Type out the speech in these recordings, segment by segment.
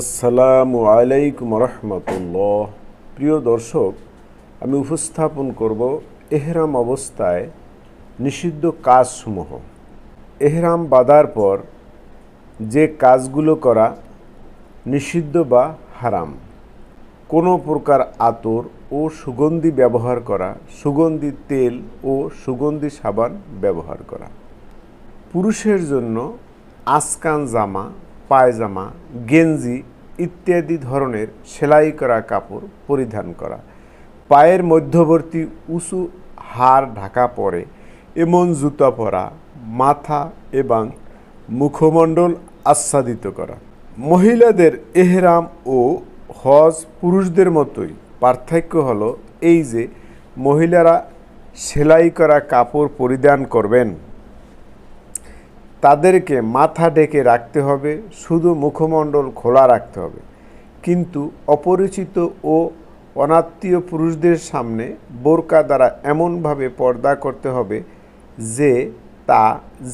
আসসালামু আলাইকুম রহমতুল্লাহ। প্রিয় দর্শক, আমি উপস্থাপন করব এহরাম অবস্থায় নিষিদ্ধ কাজসমূহ। এহরাম বাঁধার পর যে কাজগুলো করা নিষিদ্ধ বা হারাম, কোনো প্রকার আতর ও সুগন্ধি ব্যবহার করা, সুগন্ধি তেল ও সুগন্ধি সাবান ব্যবহার করা। পুরুষের জন্য আসকান জামা পায়জামা, গেঞ্জি ইত্যাদি ধরনের সেলাই করা কাপড় পরিধান করা। পায়ের মধ্যবর্তী উঁচু হাড় ঢাকা পরে এমন জুতা পরা, মাথা এবং মুখমণ্ডল আচ্ছাদিত করা। মহিলাদের এহরাম ও হজ পুরুষদের মতোই পার্থক্য হলো এই যে মহিলারা সেলাই করা কাপড় পরিধান করবেন। তাদেরকে মাথা ডেকে রাখতে হবে, শুধু মুখমণ্ডল খোলা রাখতে হবে। কিন্তু অপরিচিত ও অনাত্মীয় পুরুষদের সামনে বোরকা দ্বারা এমনভাবে পর্দা করতে হবে যে তা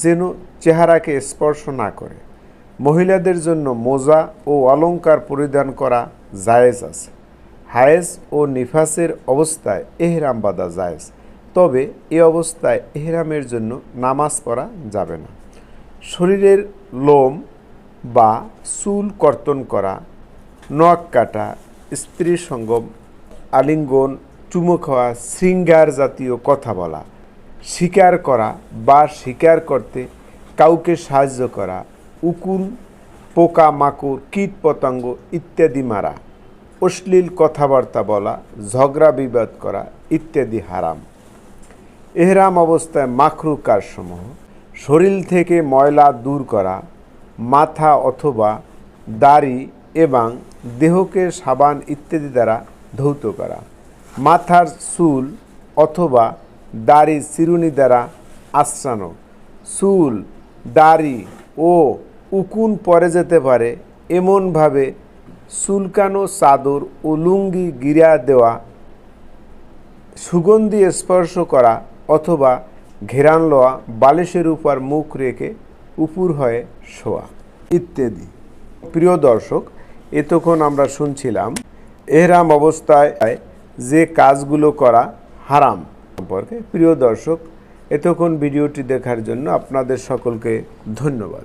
যেন চেহারাকে স্পর্শ না করে। মহিলাদের জন্য মোজা ও অলংকার পরিধান করা জায়েজ আছে। হায়েস ও নিফাসের অবস্থায় এহরাম বাঁধা জায়েজ। তবে এ অবস্থায় এহরামের জন্য নামাজ পড়া যাবে না। শরীরের লোম বা চুল কর্তন করা, নখ কাটা, স্ত্রীর সঙ্গম আলিঙ্গন, চুমো খাওয়া, শৃঙ্গার জাতীয় কথা বলা, শিকার করা বা শিকার করতে কাউকে সাহায্য করা, উকুন পোকা মাকড় কীট পতঙ্গ ইত্যাদি মারা, অশ্লীল কথাবার্তা বলা, ঝগড়া বিবাদ করা ইত্যাদি হারাম। এহরাম অবস্থায় মাখরু কাজসমূহ শরীর থেকে ময়লা দূর করা, মাথা অথবা দাড়ি এবং দেহকে সাবান ইত্যাদি দ্বারা ধৌত করা, মাথার চুল অথবা দাড়ি চিরুনি দ্বারা আশ্রানো চুল, দাড়ি ও উকুন পরে যেতে পারে এমনভাবে চুলকানো চাদর ও লুঙ্গি গিরা দেওয়া, সুগন্ধি স্পর্শ করা অথবা ঘেরান লওয়া বালিশের উপর মুখ রেখে উপুর হয়ে শোয়া ইত্যাদি। প্রিয় দর্শক, এতক্ষণ আমরা শুনছিলাম এহরাম অবস্থায় যে কাজগুলো করা হারাম সম্পর্কে। প্রিয় দর্শক, এতক্ষণ ভিডিওটি দেখার জন্য আপনাদের সকলকে ধন্যবাদ।